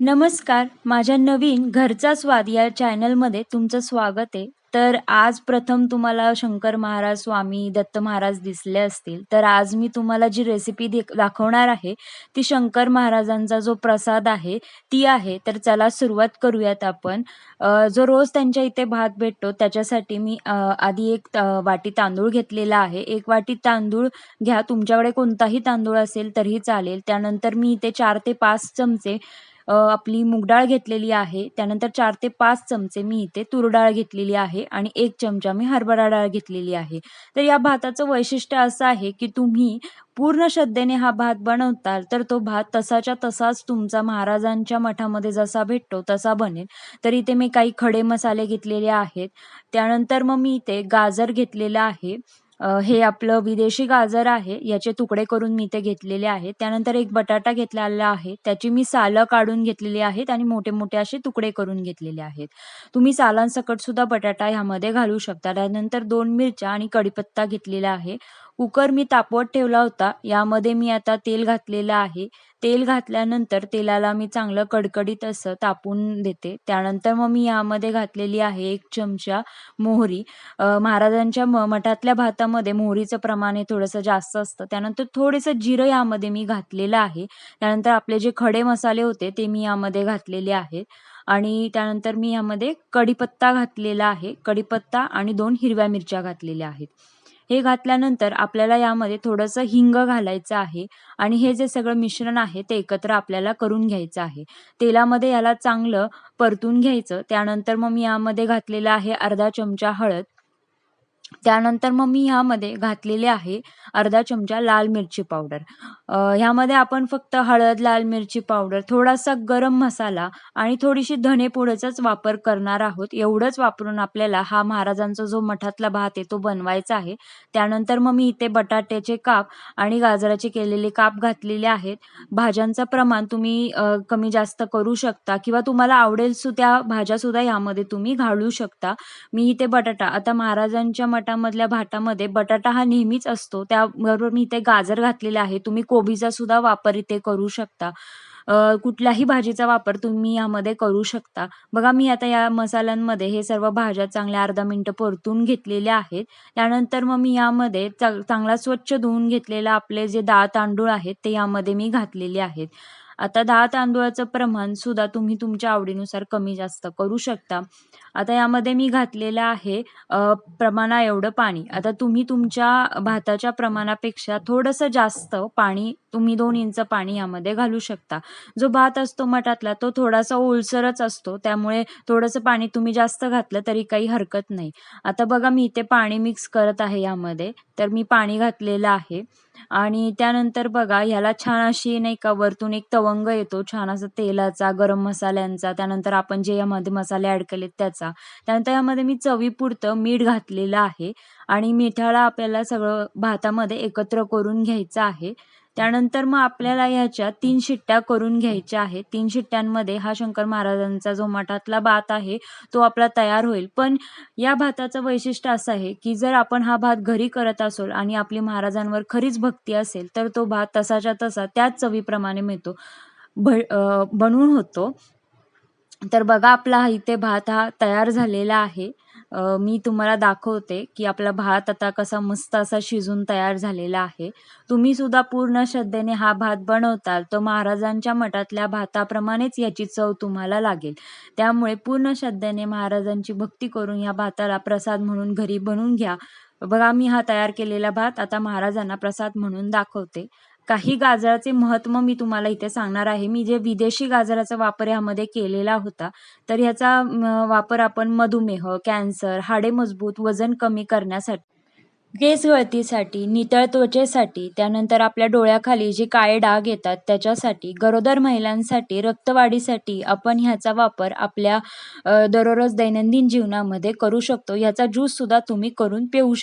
नमस्कार माझ्या नवीन घरचा स्वाद या चॅनलमध्ये तुमचं स्वागत आहे. तर आज प्रथम तुम्हाला शंकर महाराज स्वामी दत्त महाराज दिसले असतील. तर आज मी तुम्हाला जी रेसिपी दाखवणार आहे ती शंकर महाराजांचा जो प्रसाद आहे ती आहे. तर चला सुरुवात करूयात आपण. जो रोज त्यांच्या इथे भात भेटतो त्याच्यासाठी मी आधी एक वाटी तांदूळ घेतलेला आहे. एक वाटी तांदूळ घ्या. तुमच्याकडे कोणताही तांदूळ असेल तरीही चालेल. त्यानंतर मी इथे चार ते पाच चमचे अ, आपली मूगडाळ घेतलेली आहे. त्यानंतर चार ते पाच चमचे मी इथे तूर डाळ घेतलेली आहे आणि एक चमचा मी हरभरा डाळ घेतलेली आहे. तर या भाताचं वैशिष्ट्य असं आहे की तुम्ही पूर्ण श्रद्धेने हा भात बनवताल तर तो भात तसाच्या तसाच तुमचा महाराजांच्या मठामध्ये जसा भेटतो तसा बनेल. तर इथे मी काही खडे मसाले घेतलेले आहेत. त्यानंतर मग मी इथे गाजर घेतलेलं आहे. हे आपलं विदेशी गाजर आहे याचे तुकडे करून मी ते घेतलेले आहेत. त्यानंतर एक बटाटा घेतलेला आहे त्याची मी सालं काढून घेतलेली आहेत आणि मोठे मोठे असे तुकडे करून घेतलेले आहेत. तुम्ही सालांसकट सुद्धा बटाटा ह्यामध्ये घालू शकता. त्यानंतर दोन मिरच्या आणि कडीपत्ता घेतलेला आहे. कुकर मी तापवत ठेवला होता. यामध्ये मी आता तेल घातलेलं आहे. तेल घातल्यानंतर तेलाला मी चांगलं कडकडीत असं तापून देते. त्यानंतर मग मी यामध्ये घातलेली आहे एक चमचा मोहरी. महाराजांच्या म मठातल्या भातामध्ये मोहरीचं प्रमाण हे थोडंसं जास्त असतं. त्यानंतर थोडंसं जिरं यामध्ये मी घातलेलं आहे. त्यानंतर आपले जे खडे मसाले होते ते मी यामध्ये घातलेले आहेत. आणि त्यानंतर मी यामध्ये कढीपत्ता घातलेला आहे. कढीपत्ता आणि दोन हिरव्या मिरच्या घातलेल्या आहेत. हे घातल्यानंतर आपल्याला यामध्ये थोडंसं हिंग घालायचं आहे आणि हे जे सगळं मिश्रण आहे ते एकत्र आपल्याला करून घ्यायचं आहे. तेलामध्ये याला चांगलं परतून घ्यायचं. त्यानंतर मग मी यामध्ये घातलेलं आहे अर्धा चमचा हळद. त्यानंतर मग मी ह्यामध्ये घातलेले आहे अर्धा चमचा लाल मिरची पावडर. ह्यामध्ये आपण फक्त हळद लाल मिरची पावडर थोडासा गरम मसाला आणि थोडीशी धने पुढेचाच वापर करणार आहोत. एवढंच वापरून आपल्याला हा महाराजांचा जो मठातला भात आहे तो बनवायचा आहे. त्यानंतर मग मी इथे बटाट्याचे काप आणि गाजराचे केलेले काप घातलेले आहेत. भाज्यांचं प्रमाण तुम्ही कमी जास्त करू शकता किंवा तुम्हाला आवडेल सु त्या भाज्या सुद्धा तुम्ही घालू शकता. मी इथे बटाटा आता महाराजांच्या मठामधल्या भातामध्ये बटाटा हा नेहमीच असतो. त्याबरोबर मी इथे गाजर घातलेले आहे. तुम्ही कोबीचा सुद्धा वापर इथे करू शकता. कुठल्याही भाजीचा वापर तुम्ही यामध्ये करू शकता. बघा मी आता या मसाल्यांमध्ये हे सर्व भाज्या चांगल्या अर्धा मिनिटं परतून घेतलेल्या आहेत. त्यानंतर मग मी यामध्ये चांगला स्वच्छ धुवून घेतलेला आपले जे डाळ तांदूळ आहेत ते यामध्ये मी घातलेले आहेत. आता दहा तांदूळाचं प्रमाण सुद्धा तुम्ही तुमच्या आवडीनुसार कमी जास्त करू शकता. आता यामध्ये मी घातलेलं आहे प्रमाणा एवढं पाणी. आता तुम्ही तुमच्या भाताच्या प्रमाणापेक्षा थोडंसं जास्त पाणी तुम्ही दोन इंच पाणी यामध्ये घालू शकता. जो भात असतो मठातला तो थोडासा ओलसरच असतो. त्यामुळे थोडंसं पाणी तुम्ही जास्त घातलं तरी काही हरकत नाही. आता बघा मी इथे पाणी मिक्स करत आहे यामध्ये. तर मी पाणी घातलेलं आहे. आणि त्यानंतर बघा ह्याला छान अशी नाही का वरतून एक तवंग येतो छान असा तेलाचा गरम मसाल्यांचा. त्यानंतर आपण जे यामध्ये मसाले ॲड केलेत त्याचा. त्यानंतर यामध्ये मी चवीपुरतं मीठ घातलेलं आहे आणि मिठाला आपल्याला सगळं भातामध्ये एकत्र करून घ्यायचं आहे. त्यानंतर मग आपल्याला ह्याच्या तीन शिट्ट्या करून घ्यायच्या आहेत. तीन शिट्ट्यांमध्ये हा शंकर महाराजांचा जो मठातला भात आहे तो आपला तयार होईल. पण या भाताचं वैशिष्ट्य असं आहे की जर आपण हा भात घरी करत असोल आणि आपली महाराजांवर खरीच भक्ती असेल तर तो भात तसाच्या तसा त्याच चवीप्रमाणे मिळतो. भ बनवून होतो. तर बघा आपला इथे भात हा तयार झालेला आहे. अ, मी तुम्हाला दाखवते की आपला भात आता कसा मस्त असा शिजून तयार झालेला आहे. तुम्ही सुद्धा पूर्ण श्रद्धेने हा भात बनवताल तर महाराजांच्या मठातल्या भाताप्रमाणेच याची चव तुम्हाला लागेल. त्यामुळे पूर्ण श्रद्धेने महाराजांची भक्ती करून या भाताला प्रसाद म्हणून घरी बनवून घ्या. बघा मी हा तयार केलेला भात आता महाराजांना प्रसाद म्हणून दाखवते. काही गाजराचे महत्त्व मी तुम्हाला इथे सांगणार आहे. मी जे विदेशी गाजराचा वापर यामध्ये केलेला होता तर ह्याचा वापर आपण मधुमेह कॅन्सर हाडे मजबूत वजन कमी करण्यासाठी केस गळतीसाठी नितळ त्वचेसाठी त्यानंतर आपल्या डोळ्याखाली जे काळे डाग येतात त्याच्यासाठी गरोदर महिलांसाठी रक्तवाढीसाठी आपण ह्याचा वापर आपल्या दररोज दैनंदिन जीवनामध्ये करू शकतो. ह्याचा ज्यूस सुद्धा तुम्ही करून पिऊ